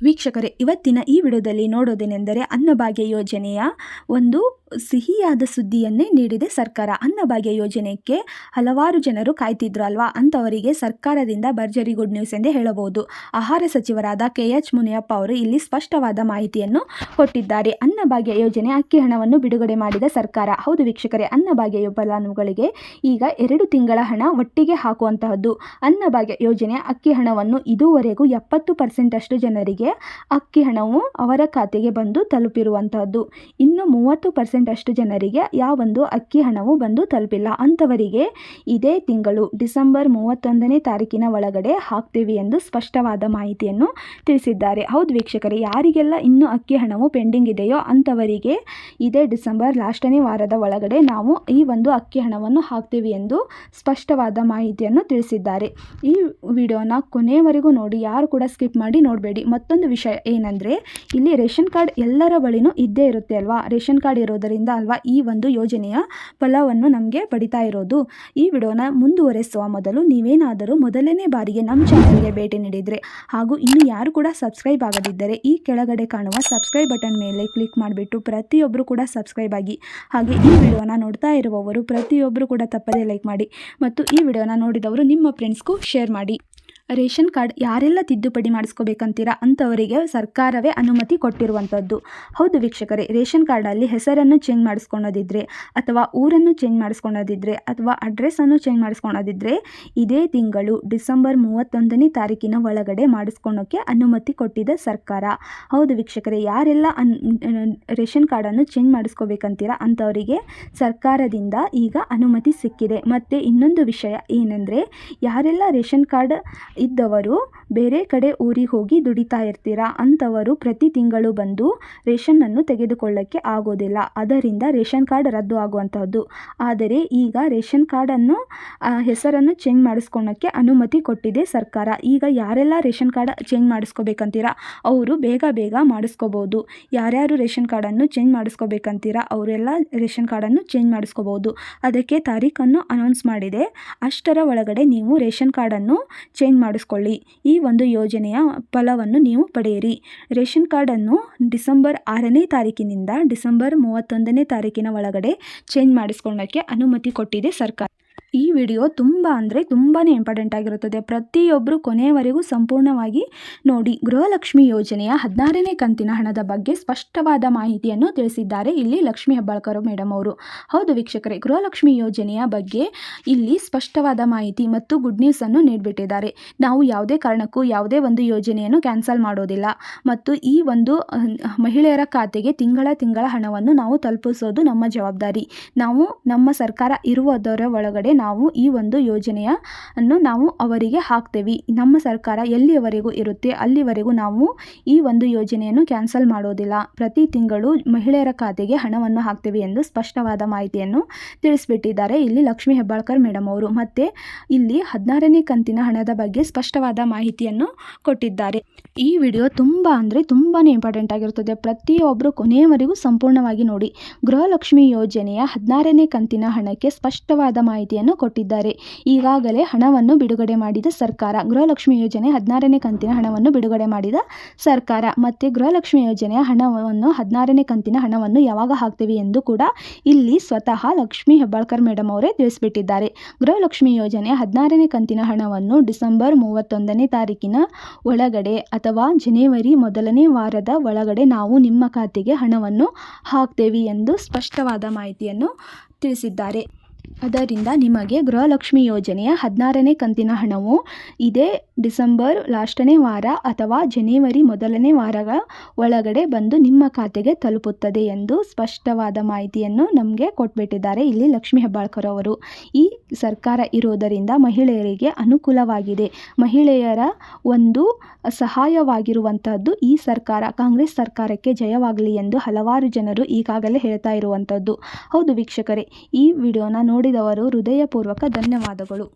ವೀಕ್ಷಕರೇ ಇವತ್ತಿನ ಈ ವಿಡಿಯೋದಲ್ಲಿ ನೋಡೋದೇನೆಂದರೆ ಅನ್ನಭಾಗ್ಯ ಯೋಜನೆಯ ಒಂದು ಸಿಹಿಯಾದ ಸುದ್ದಿಯನ್ನೇ ನೀಡಿದೆ ಸರ್ಕಾರ. ಅನ್ನಭಾಗ್ಯ ಯೋಜನೆಗೆ ಹಲವಾರು ಜನರು ಕಾಯ್ತಿದ್ರು ಅಲ್ವಾ? ಅಂಥವರಿಗೆ ಸರ್ಕಾರದಿಂದ ಭರ್ಜರಿ ಗುಡ್ ನ್ಯೂಸ್ ಎಂದೇ ಹೇಳಬಹುದು. ಆಹಾರ ಸಚಿವರಾದ ಕೆ. ಎಚ್. ಮುನಿಯಪ್ಪ ಅವರು ಇಲ್ಲಿ ಸ್ಪಷ್ಟವಾದ ಮಾಹಿತಿಯನ್ನು ಕೊಟ್ಟಿದ್ದಾರೆ. ಅನ್ನಭಾಗ್ಯ ಯೋಜನೆ ಅಕ್ಕಿ ಹಣವನ್ನು ಬಿಡುಗಡೆ ಮಾಡಿದ ಸರ್ಕಾರ. ಹೌದು ವೀಕ್ಷಕರೇ ಅನ್ನಭಾಗ್ಯ ಫಲಾನುಭವಿಗಳಿಗೆ ಈಗ ಎರಡು ತಿಂಗಳ ಹಣ ಒಟ್ಟಿಗೆ ಹಾಕುವಂತಹದ್ದು. ಅನ್ನಭಾಗ್ಯ ಯೋಜನೆ ಅಕ್ಕಿ ಹಣವನ್ನು ಇದುವರೆಗೂ ಎಪ್ಪತ್ತು ಪರ್ಸೆಂಟ್ ಅಷ್ಟು ಜನರಿಗೆ ಅಕ್ಕಿ ಹಣವು ಅವರ ಖಾತೆಗೆ ಬಂದು ತಲುಪಿರುವಂತಹದ್ದು. ಇನ್ನು ಮೂವತ್ತು ಪರ್ಸೆಂಟ್ ಅಷ್ಟು ಜನರಿಗೆ ಯಾವೊಂದು ಅಕ್ಕಿ ಹಣವು ಬಂದು ತಲುಪಿಲ್ಲ. ಅಂಥವರಿಗೆ ಇದೇ ತಿಂಗಳು ಡಿಸೆಂಬರ್ ಮೂವತ್ತೊಂದನೇ ತಾರೀಕಿನ ಒಳಗಡೆ ಹಾಕ್ತೀವಿ ಎಂದು ಸ್ಪಷ್ಟವಾದ ಮಾಹಿತಿಯನ್ನು ತಿಳಿಸಿದ್ದಾರೆ. ಹೌದು ವೀಕ್ಷಕರೇ, ಯಾರಿಗೆಲ್ಲ ಇನ್ನೂ ಅಕ್ಕಿ ಹಣವು ಪೆಂಡಿಂಗ್ ಇದೆಯೋ ಅಂಥವರಿಗೆ ಇದೇ ಡಿಸೆಂಬರ್ ಲಾಸ್ಟನೇ ವಾರದ ಒಳಗಡೆ ನಾವು ಈ ಒಂದು ಅಕ್ಕಿ ಹಣವನ್ನು ಹಾಕ್ತೀವಿ ಎಂದು ಸ್ಪಷ್ಟವಾದ ಮಾಹಿತಿಯನ್ನು ತಿಳಿಸಿದ್ದಾರೆ. ಈ ವಿಡಿಯೋನ ಕೊನೆಯವರೆಗೂ ನೋಡಿ, ಯಾರು ಕೂಡ ಸ್ಕಿಪ್ ಮಾಡಿ ನೋಡಬೇಡಿ. ಮತ್ತೊಂದು ವಿಷಯ ಏನಂದರೆ, ಇಲ್ಲಿ ರೇಷನ್ ಕಾರ್ಡ್ ಎಲ್ಲರ ಬಳಿನೂ ಇದ್ದೇ ಇರುತ್ತೆ ಅಲ್ವಾ? ರೇಷನ್ ಕಾರ್ಡ್ ಇರೋದರಿಂದ ಅಲ್ವಾ ಈ ಒಂದು ಯೋಜನೆಯ ಫಲವನ್ನು ನಮಗೆ ಪಡಿತಾ ಇರೋದು. ಈ ವಿಡಿಯೋನ ಮುಂದುವರೆಸುವ ಮೊದಲು ನೀವೇನಾದರೂ ಮೊದಲನೇ ಬಾರಿಗೆ ನಮ್ಮ ಚಾನಲ್ಗೆ ಭೇಟಿ ನೀಡಿದರೆ ಹಾಗೂ ಇನ್ನು ಯಾರು ಕೂಡ ಸಬ್ಸ್ಕ್ರೈಬ್ ಆಗದಿದ್ದರೆ ಈ ಕೆಳಗಡೆ ಕಾಣುವ ಸಬ್ಸ್ಕ್ರೈಬ್ ಬಟನ್ ಮೇಲೆ ಕ್ಲಿಕ್ ಮಾಡಿಬಿಟ್ಟು ಪ್ರತಿಯೊಬ್ಬರು ಕೂಡ ಸಬ್ಸ್ಕ್ರೈಬ್ ಆಗಿ ಹಾಗೆ ಈ ವಿಡಿಯೋನ ನೋಡ್ತಾ ಇರುವವರು ಪ್ರತಿಯೊಬ್ಬರು ಕೂಡ ತಪ್ಪದೇ ಲೈಕ್ ಮಾಡಿ ಮತ್ತು ಈ ವಿಡಿಯೋನ ನೋಡಿದವರು ನಿಮ್ಮ ಫ್ರೆಂಡ್ಸ್ಗೂ ಶೇರ್ ಮಾಡಿ. ರೇಷನ್ ಕಾರ್ಡ್ ಯಾರೆಲ್ಲ ತಿದ್ದುಪಡಿ ಮಾಡಿಸ್ಕೋಬೇಕಂತೀರಾ ಅಂಥವರಿಗೆ ಸರ್ಕಾರವೇ ಅನುಮತಿ ಕೊಟ್ಟಿರುವಂಥದ್ದು. ಹೌದು ವೀಕ್ಷಕರೇ, ರೇಷನ್ ಕಾರ್ಡಲ್ಲಿ ಹೆಸರನ್ನು ಚೇಂಜ್ ಮಾಡಿಸ್ಕೊಳೋದಿದ್ರೆ ಅಥವಾ ಊರನ್ನು ಚೇಂಜ್ ಮಾಡಿಸ್ಕೊಳೋದಿದ್ರೆ ಅಥವಾ ಅಡ್ರೆಸ್ಸನ್ನು ಚೇಂಜ್ ಮಾಡಿಸ್ಕೊಳೋದಿದ್ರೆ ಇದೇ ತಿಂಗಳು ಡಿಸೆಂಬರ್ ಮೂವತ್ತೊಂದನೇ ತಾರೀಕಿನ ಒಳಗಡೆ ಮಾಡಿಸ್ಕೊಳೋಕ್ಕೆ ಅನುಮತಿ ಕೊಟ್ಟಿದೆ ಸರ್ಕಾರ. ಹೌದು ವೀಕ್ಷಕರೇ, ಯಾರೆಲ್ಲ ಅನ್ ರೇಷನ್ ಕಾರ್ಡನ್ನು ಚೇಂಜ್ ಮಾಡಿಸ್ಕೋಬೇಕಂತೀರಾ ಅಂಥವರಿಗೆ ಸರ್ಕಾರದಿಂದ ಈಗ ಅನುಮತಿ ಸಿಕ್ಕಿದೆ. ಮತ್ತು ಇನ್ನೊಂದು ವಿಷಯ ಏನೆಂದರೆ, ಯಾರೆಲ್ಲ ರೇಷನ್ ಕಾರ್ಡ್ ಇದ್ದವರು ಬೇರೆ ಕಡೆ ಊರಿಗೆ ಹೋಗಿ ದುಡಿತಾ ಇರ್ತೀರಾ ಅಂಥವರು ಪ್ರತಿ ತಿಂಗಳು ಬಂದು ರೇಷನ್ನನ್ನು ತೆಗೆದುಕೊಳ್ಳೋಕ್ಕೆ ಆಗೋದಿಲ್ಲ. ಅದರಿಂದ ರೇಷನ್ ಕಾರ್ಡ್ ರದ್ದು ಆಗುವಂಥದ್ದು ಆದರೆ ಈಗ ರೇಷನ್ ಕಾರ್ಡನ್ನು ಹೆಸರನ್ನು ಚೇಂಜ್ ಮಾಡಿಸ್ಕೊಳಕ್ಕೆ ಅನುಮತಿ ಕೊಟ್ಟಿದೆ ಸರ್ಕಾರ. ಈಗ ಯಾರೆಲ್ಲ ರೇಷನ್ ಕಾರ್ಡ್ ಚೇಂಜ್ ಮಾಡಿಸ್ಕೋಬೇಕಂತೀರಾ? ಅವರು ಬೇಗ ಬೇಗ ಮಾಡಿಸ್ಕೋಬೋದು. ಯಾರ್ಯಾರು ರೇಷನ್ ಕಾರ್ಡನ್ನು ಚೇಂಜ್ ಮಾಡಿಸ್ಕೋಬೇಕಂತೀರಾ? ಅವರೆಲ್ಲ ರೇಷನ್ ಕಾರ್ಡನ್ನು ಚೇಂಜ್ ಮಾಡಿಸ್ಕೋಬೋದು. ಅದಕ್ಕೆ ತಾರೀಖನ್ನು ಅನೌನ್ಸ್ ಮಾಡಿದೆ. ಅಷ್ಟರ ಒಳಗಡೆ ನೀವು ರೇಷನ್ ಕಾರ್ಡನ್ನು ಚೇಂಜ್ ಮಾಡಿಸ್ಕೊಳ್ಳಿ. ಈ ಒಂದು ಯೋಜನೆಯ ಫಲವನ್ನು ನೀವು ಪಡೆಯಿರಿ. ರೇಷನ್ ಕಾರ್ಡನ್ನು ಡಿಸೆಂಬರ್ ಆರನೇ ತಾರೀಕಿನಿಂದ ಡಿಸೆಂಬರ್ ಮೂವತ್ತೊಂದನೇ ತಾರೀಕಿನ ಒಳಗಡೆ ಚೇಂಜ್ ಮಾಡಿಸ್ಕೊಳ್ಳೋಕ್ಕೆ ಅನುಮತಿ ಕೊಟ್ಟಿದೆ ಸರ್ಕಾರ. ಈ ವಿಡಿಯೋ ತುಂಬ ಅಂದರೆ ತುಂಬಾ ಇಂಪಾರ್ಟೆಂಟ್ ಆಗಿರುತ್ತದೆ. ಪ್ರತಿಯೊಬ್ಬರು ಕೊನೆಯವರೆಗೂ ಸಂಪೂರ್ಣವಾಗಿ ನೋಡಿ. ಗೃಹಲಕ್ಷ್ಮಿ ಯೋಜನೆಯ ಹದಿನಾರನೇ ಕಂತಿನ ಹಣದ ಬಗ್ಗೆ ಸ್ಪಷ್ಟವಾದ ಮಾಹಿತಿಯನ್ನು ತಿಳಿಸಿದ್ದಾರೆ ಇಲ್ಲಿ ಲಕ್ಷ್ಮಿ ಹೆಬ್ಬಾಳ್ಕರ್ ಮೇಡಮ್ ಅವರು. ಹೌದು ವೀಕ್ಷಕರೇ, ಗೃಹಲಕ್ಷ್ಮಿ ಯೋಜನೆಯ ಬಗ್ಗೆ ಇಲ್ಲಿ ಸ್ಪಷ್ಟವಾದ ಮಾಹಿತಿ ಮತ್ತು ಗುಡ್ ನ್ಯೂಸನ್ನು ನೀಡಿಬಿಟ್ಟಿದ್ದಾರೆ. ನಾವು ಯಾವುದೇ ಕಾರಣಕ್ಕೂ ಯಾವುದೇ ಒಂದು ಯೋಜನೆಯನ್ನು ಕ್ಯಾನ್ಸಲ್ ಮಾಡೋದಿಲ್ಲ ಮತ್ತು ಈ ಒಂದು ಮಹಿಳೆಯರ ಖಾತೆಗೆ ತಿಂಗಳ ತಿಂಗಳ ಹಣವನ್ನು ನಾವು ತಲುಪಿಸೋದು ನಮ್ಮ ಜವಾಬ್ದಾರಿ. ನಾವು ನಮ್ಮ ಸರ್ಕಾರ ಇರುವುದರ ಒಳಗಡೆ ನಾವು ಈ ಒಂದು ಯೋಜನೆಯ ಅನ್ನು ನಾವು ಅವರಿಗೆ ಹಾಕ್ತೇವೆ. ನಮ್ಮ ಸರ್ಕಾರ ಎಲ್ಲಿಯವರೆಗೂ ಇರುತ್ತೆ, ಅಲ್ಲಿವರೆಗೂ ನಾವು ಈ ಒಂದು ಯೋಜನೆಯನ್ನು ಕ್ಯಾನ್ಸಲ್ ಮಾಡೋದಿಲ್ಲ. ಪ್ರತಿ ತಿಂಗಳು ಮಹಿಳೆಯರ ಖಾತೆಗೆ ಹಣವನ್ನು ಹಾಕ್ತೇವೆ ಎಂದು ಸ್ಪಷ್ಟವಾದ ಮಾಹಿತಿಯನ್ನು ತಿಳಿಸಿಬಿಟ್ಟಿದ್ದಾರೆ. ಇಲ್ಲಿ ಲಕ್ಷ್ಮಿ ಹೆಬ್ಬಾಳ್ಕರ್ ಮೇಡಮ್ ಅವರು. ಮತ್ತೆ ಇಲ್ಲಿ ಹದಿನಾರನೇ ಕಂತಿನ ಹಣದ ಬಗ್ಗೆ ಸ್ಪಷ್ಟವಾದ ಮಾಹಿತಿಯನ್ನು ಕೊಟ್ಟಿದ್ದಾರೆ. ಈ ವಿಡಿಯೋ ತುಂಬ ಅಂದರೆ ತುಂಬಾ ಇಂಪಾರ್ಟೆಂಟ್ ಆಗಿರುತ್ತದೆ. ಪ್ರತಿಯೊಬ್ಬರು ಕೊನೆಯವರೆಗೂ ಸಂಪೂರ್ಣವಾಗಿ ನೋಡಿ. ಗೃಹಲಕ್ಷ್ಮಿ ಯೋಜನೆಯ ಹದಿನಾರನೇ ಕಂತಿನ ಹಣಕ್ಕೆ ಸ್ಪಷ್ಟವಾದ ಮಾಹಿತಿಯನ್ನು ಕೊಟ್ಟಿದ್ದಾರೆ. ಈಗಾಗಲೇ ಹಣವನ್ನು ಬಿಡುಗಡೆ ಮಾಡಿದ ಸರ್ಕಾರ, ಗೃಹಲಕ್ಷ್ಮಿ ಯೋಜನೆ ಹದಿನಾರನೇ ಕಂತಿನ ಹಣವನ್ನು ಬಿಡುಗಡೆ ಮಾಡಿದ ಸರ್ಕಾರ. ಮತ್ತು ಗೃಹಲಕ್ಷ್ಮಿ ಯೋಜನೆಯ ಹಣವನ್ನು ಹದಿನಾರನೇ ಕಂತಿನ ಹಣವನ್ನು ಯಾವಾಗ ಹಾಕ್ತೀವಿ ಎಂದು ಕೂಡ ಇಲ್ಲಿ ಸ್ವತಃ ಲಕ್ಷ್ಮಿ ಹೆಬ್ಬಾಳ್ಕರ್ ಮೇಡಮ್ ಅವರೇ ತಿಳಿಸಿಬಿಟ್ಟಿದ್ದಾರೆ. ಗೃಹಲಕ್ಷ್ಮಿ ಯೋಜನೆ ಹದಿನಾರನೇ ಕಂತಿನ ಹಣವನ್ನು ಡಿಸೆಂಬರ್ ಮೂವತ್ತೊಂದನೇ ತಾರೀಕಿನ ಒಳಗಡೆ ಅಥವಾ ಜನವರಿ ಮೊದಲನೇ ವಾರದ ಒಳಗಡೆ ನಾವು ನಿಮ್ಮ ಖಾತೆಗೆ ಹಣವನ್ನು ಹಾಕ್ತೇವೆ ಎಂದು ಸ್ಪಷ್ಟವಾದ ಮಾಹಿತಿಯನ್ನು ತಿಳಿಸಿದ್ದಾರೆ. ಅದರಿಂದ ನಿಮಗೆ ಗೃಹಲಕ್ಷ್ಮಿ ಯೋಜನೆಯ ಹದಿನಾರನೇ ಕಂತಿನ ಹಣವು ಇದೇ ಡಿಸೆಂಬರ್ ಲಾಸ್ಟನೇ ವಾರ ಅಥವಾ ಜನವರಿ ಮೊದಲನೇ ವಾರದ ಒಳಗಡೆ ಬಂದು ನಿಮ್ಮ ಖಾತೆಗೆ ತಲುಪುತ್ತದೆ ಎಂದು ಸ್ಪಷ್ಟವಾದ ಮಾಹಿತಿಯನ್ನು ನಮಗೆ ಕೊಟ್ಬಿಟ್ಟಿದ್ದಾರೆ ಇಲ್ಲಿ ಲಕ್ಷ್ಮೀ ಹೆಬ್ಬಾಳ್ಕರ್ ಅವರು. ಈ ಸರ್ಕಾರ ಇರೋದರಿಂದ ಮಹಿಳೆಯರಿಗೆ ಅನುಕೂಲವಾಗಿದೆ. ಮಹಿಳೆಯರ ಒಂದು ಸಹಾಯವಾಗಿರುವಂಥದ್ದು ಈ ಸರ್ಕಾರ. ಕಾಂಗ್ರೆಸ್ ಸರ್ಕಾರಕ್ಕೆ ಜಯವಾಗಲಿ ಎಂದು ಹಲವಾರು ಜನರು ಈಗಾಗಲೇ ಹೇಳ್ತಾ ಇರುವಂಥದ್ದು ಹೌದು ವೀಕ್ಷಕರೇ, ಈ ವಿಡಿಯೋನ ನೋಡಿದವರು ಹೃದಯಪೂರ್ವಕ ಧನ್ಯವಾದಗಳು.